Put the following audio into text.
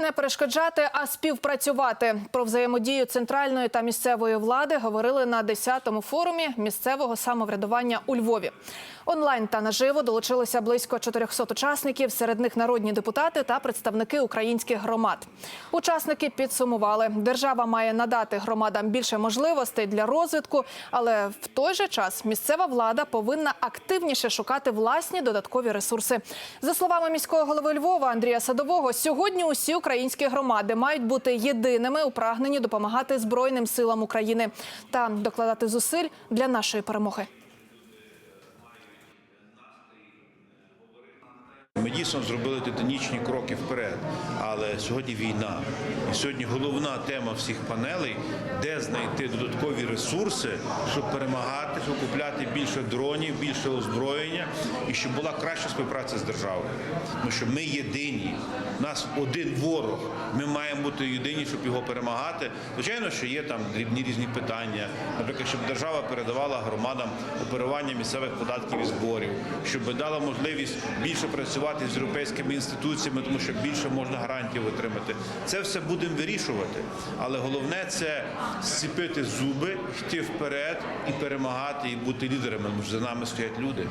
Не перешкоджати, а співпрацювати про взаємодію центральної та місцевої влади говорили на 10-му форумі місцевого самоврядування у Львові. Онлайн та наживо долучилося близько 400 учасників. Серед них народні депутати та представники українських громад. Учасники підсумували, держава має надати громадам більше можливостей для розвитку, але в той же час місцева влада повинна активніше шукати власні додаткові ресурси. За словами міського голови Львова Андрія Садового, сьогодні усі українські громади мають бути єдиними у прагненні допомагати Збройним силам України та докладати зусиль для нашої перемоги. Ми дійсно зробили титанічні кроки вперед, але сьогодні війна. І сьогодні головна тема всіх панелей, де знайти додаткові ресурси, щоб перемагати, щоб купляти більше дронів, більше озброєння і щоб була краща співпраця з державою. Тому що ми єдині, нас один ворог. Ми маємо бути єдині, щоб його перемагати. Звичайно, що є там дрібні різні питання, наприклад, щоб держава передавала громадам оперування місцевих податків і зборів, щоб дала можливість більше працювати з європейськими інституціями, тому що більше можна гарантів отримати. Це все будемо вирішувати. Але головне це зціпити зуби, йти вперед і перемагати, і бути лідерами. Що за нами стоять люди.